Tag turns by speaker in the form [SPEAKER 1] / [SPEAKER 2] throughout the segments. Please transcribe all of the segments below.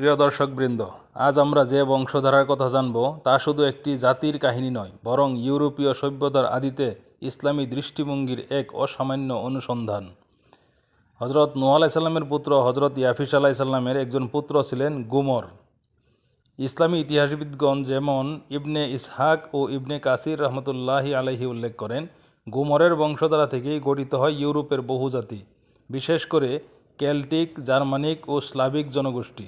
[SPEAKER 1] প্রিয় দর্শকবৃন্দ, আজ আমরা যে বংশধারার কথা জানব তা শুধু একটি জাতির কাহিনী নয়, বরং ইউরোপীয় সভ্যতার আদিতে ইসলামী দৃষ্টিভঙ্গির এক অসামান্য অনুসন্ধান। হজরত নোয়া আলাইসাল্লামের পুত্র হজরত ইয়াফিস আলাইসাল্লামের একজন পুত্র ছিলেন গুমর। ইসলামী ইতিহাসবিদগণ যেমন ইবনে ইসহাক ও ইবনে কাসির রহমতুল্লাহি আলহি উল্লেখ করেন, গুমরের বংশধারা থেকেই গঠিত হয় ইউরোপের বহু জাতি বিশেষ করে কেল্টিক, জার্মানিক ও স্লাভিক জনগোষ্ঠী।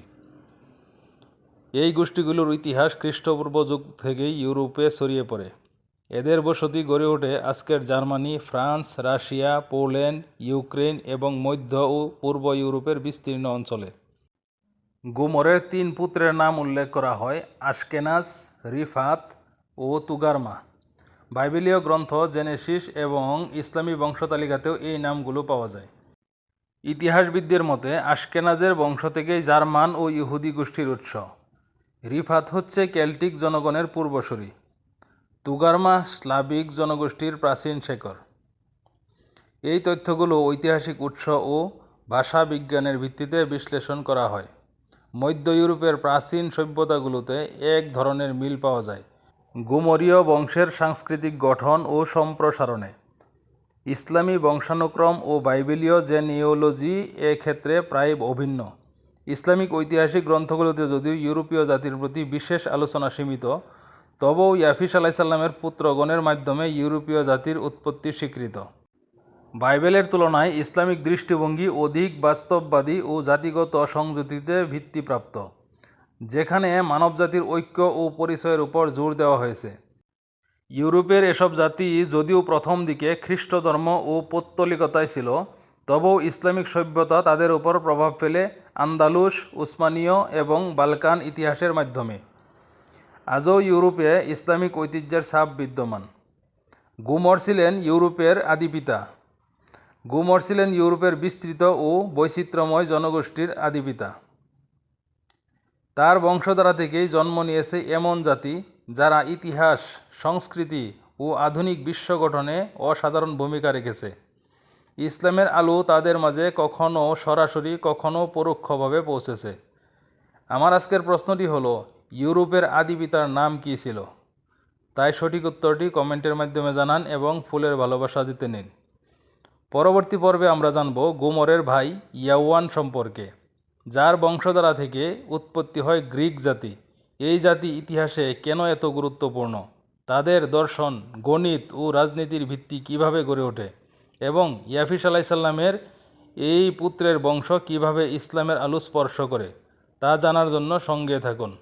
[SPEAKER 1] এই গোষ্ঠীগুলোর ইতিহাস খ্রিস্টপূর্ব যুগ থেকেই ইউরোপে ছড়িয়ে পড়ে। এদের বসতি গড়ে ওঠে আজকের Germany, France, Russia, Poland, Ukraine এবং মধ্য ও পূর্ব ইউরোপের বিস্তীর্ণ অঞ্চলে। গুমরের তিন পুত্রের নাম উল্লেখ করা হয় আশকেনাস রিফাত ও তুগারমা। বাইবেলীয় গ্রন্থ, জেনেসিস এবং ইসলামী বংশতালিকাতেও এই নামগুলো পাওয়া যায়। ইতিহাসবিদদের মতে, আশকেনাজের বংশ থেকেই জার্মান ও ইহুদি গোষ্ঠীর উৎস। রিফাত হচ্ছে কেল্টিক জনগণের পূর্বসূরি। তুগারমা স্লাবিক জনগোষ্ঠীর প্রাচীন শেকর এই তথ্যগুলো ঐতিহাসিক উৎস ও ভাষা বিজ্ঞানের ভিত্তিতে বিশ্লেষণ করা হয়। মধ্য ইউরোপের প্রাচীন সভ্যতাগুলোতে এক ধরনের মিল পাওয়া যায়। গুমরীয় বংশের সাংস্কৃতিক গঠন ও সম্প্রসারণে। ইসলামী বংশানুক্রম ও বাইবেলীয় জেনিওলজি এক্ষেত্রে প্রায় অভিন্ন। ইসলামিক ঐতিহাসিক গ্রন্থগুলোতে যদিও ইউরোপীয় জাতির প্রতি বিশেষ আলোচনা সীমিত, তবুও ইয়াফিস আলাইসাল্লামের পুত্রগণের মাধ্যমে ইউরোপীয় জাতির উৎপত্তি স্বীকৃত। বাইবেলের তুলনায় ইসলামিক দৃষ্টিভঙ্গি অধিক বাস্তববাদী ও জাতিগত সংযুতিতে ভিত্তিপ্রাপ্ত, যেখানে মানবজাতির ঐক্য ও পরিচয়ের উপর জোর দেওয়া হয়েছে। ইউরোপের এসব জাতি যদিও প্রথম দিকে খ্রিস্ট ধর্ম ও পৌত্তলিকতায় ছিল, তবুও ইসলামিক সভ্যতা তাদের উপর প্রভাব ফেলে আন্দালুস উসমানীয় এবং বালকান ইতিহাসের মাধ্যমে। আজও ইউরোপে ইসলামিক ঐতিহ্যের ছাপ বিদ্যমান। গুমর ছিলেন ইউরোপের আদিপিতা গুমর ছিলেন ইউরোপের বিস্তৃত ও বৈচিত্র্যময় জনগোষ্ঠীর আদিপিতা তার বংশধারা থেকেই জন্ম নিয়েছে এমন জাতি যারা ইতিহাস, সংস্কৃতি ও আধুনিক বিশ্ব গঠনে অসাধারণ ভূমিকা রেখেছে। ইসলামের আলো তাদের মাঝে কখনও সরাসরি কখনও পরোক্ষভাবে পৌঁছেছে। আমার আজকের প্রশ্নটি হলো, ইউরোপের আদি পিতার নাম কী ছিল? তাই সঠিক উত্তরটি কমেন্টের মাধ্যমে জানান এবং ফুলের ভালোবাসা দিতে নিন। পরবর্তী পর্বে আমরা জানব গোমরের ভাই ইয়াওয়ান সম্পর্কে, যার বংশধারা থেকে উৎপত্তি হয় গ্রিক জাতি। এই জাতি ইতিহাসে কেন এত গুরুত্বপূর্ণ? তাদের দর্শন, গণিত ও রাজনীতির ভিত্তি কীভাবে গড়ে ওঠে? এবং ইয়াফিস আলাইসাল্লামের এই পুত্রের বংশ কীভাবে ইসলামের আলু স্পর্শ করে, তা জানার জন্য সঙ্গে থাকুন।